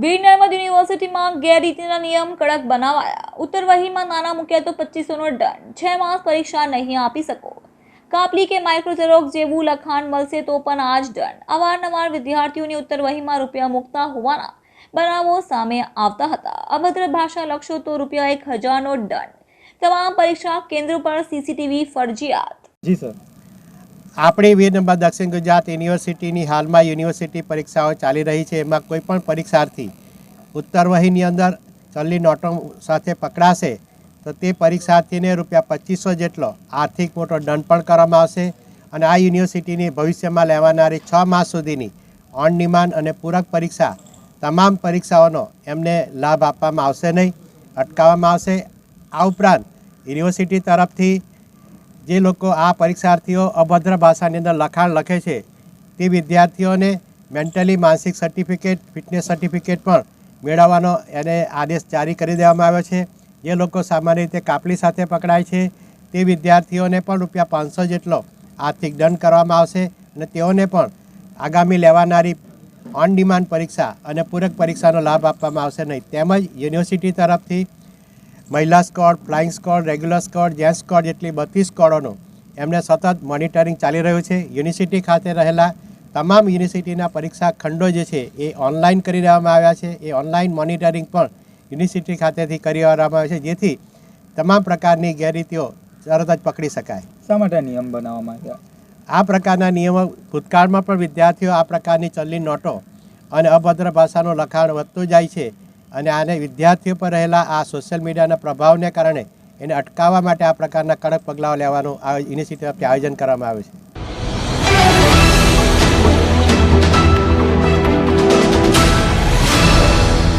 બીડ નર્મદ યુનિવર્સિટીમાં ગેરરીતિના નિયમ કડક બનાવાયા. ઉત્તરવહીમાં નાના મૂક્યા તો પચીસોનો દંડ. છ માસ પરીક્ષા નહીં આપી શકો. કાપલી કે માઇક્રોઝેરોક્સ જેવું લખાણ મળશે તો પણ આ જ દંડ. અવારનવાર વિદ્યાર્થીઓની ઉત્તરવહીમાં રૂપિયા મૂકતા હોવાના બનાવો સામે આવતા હતા. અભદ્ર ભાષા લખશો તો રૂપિયા એક હજારનો દંડ. તમામ પરીક્ષા કેન્દ્રો પર સીસીટીવી ફરજિયાત. જી, સર. આપણી વીર નંબર દક્ષિણ ગુજરાત યુનિવર્સિટીની હાલમાં યુનિવર્સિટી પરીક્ષાઓ ચાલી રહી છે. એમાં કોઈ પણ પરીક્ષાર્થી ઉત્તરવહીની અંદર ચલની નોટો સાથે પકડાશે તો તે પરીક્ષાર્થીને રૂપિયા પચીસો જેટલો આર્થિક મોટો દંડ પણ કરવામાં આવશે અને આ યુનિવર્સિટીની ભવિષ્યમાં લેવાનારી છ માસ સુધીની ઓન ડિમાન્ડ અને પૂરક પરીક્ષા તમામ પરીક્ષાઓનો એમને લાભ આપવામાં આવશે નહીં, અટકાવવામાં આવશે. આ ઉપરાંત યુનિવર્સિટી તરફથી જે લોકો આ પરીક્ષાર્થીઓ અભદ્ર ભાષાની અંદર લખાણ લખે છે, તે વિદ્યાર્થીઓને મેન્ટલી માનસિક સર્ટિફિકેટ ફિટનેસ સર્ટિફિકેટ પણ મેળવવાનો એને આદેશ જારી કરી દેવામાં આવ્યો છે. જે લોકો સામાન્ય રીતે કાપલી સાથે પકડાય છે, તે વિદ્યાર્થીઓને પણ રૂપિયા પાંચસો જેટલો આર્થિક દંડ કરવામાં આવશે અને તેઓને પણ આગામી લેવાનારી ઓન ડિમાન્ડ પરીક્ષા અને પૂરક પરીક્ષાનો લાભ આપવામાં આવશે નહીં. તેમજ યુનિવર્સિટી તરફથી મહિલા squad flying squad regular squad gents squad જેટલી બત્રીસ સ્કોડોનું એમને સતત મોનિટરિંગ ચાલી રહ્યું છે. યુનિવર્સિટી ખાતે રહેલા તમામ યુનિવર્સિટીના પરીક્ષા ખંડો જે છે એ ઓનલાઈન કરી દેવામાં આવ્યા છે. એ ઓનલાઈન મોનિટરિંગ પણ યુનિવર્સિટી ખાતેથી કરી દેવામાં આવે છે જેથી તમામ પ્રકારની ગેરરીતિઓ તરત જ પકડી શકાય. શા માટે નિયમ બનાવવામાં આવ્યા? આ પ્રકારના નિયમો ભૂતકાળમાં પણ વિદ્યાર્થીઓ આ પ્રકારની ચલની નોટો અને અભદ્ર ભાષાનું લખાણ વધતું જાય છે. અને આને વિદ્યાર્થીઓ પર રહેલા આ સોશિયલ મીડિયાના પ્રભાવને કારણે એને અટકાવવા માટે આ પ્રકારના કડક પગલાઓ લેવાનું આ યુનિવર્સિટી તરફથી આયોજન કરવામાં આવ્યું છે.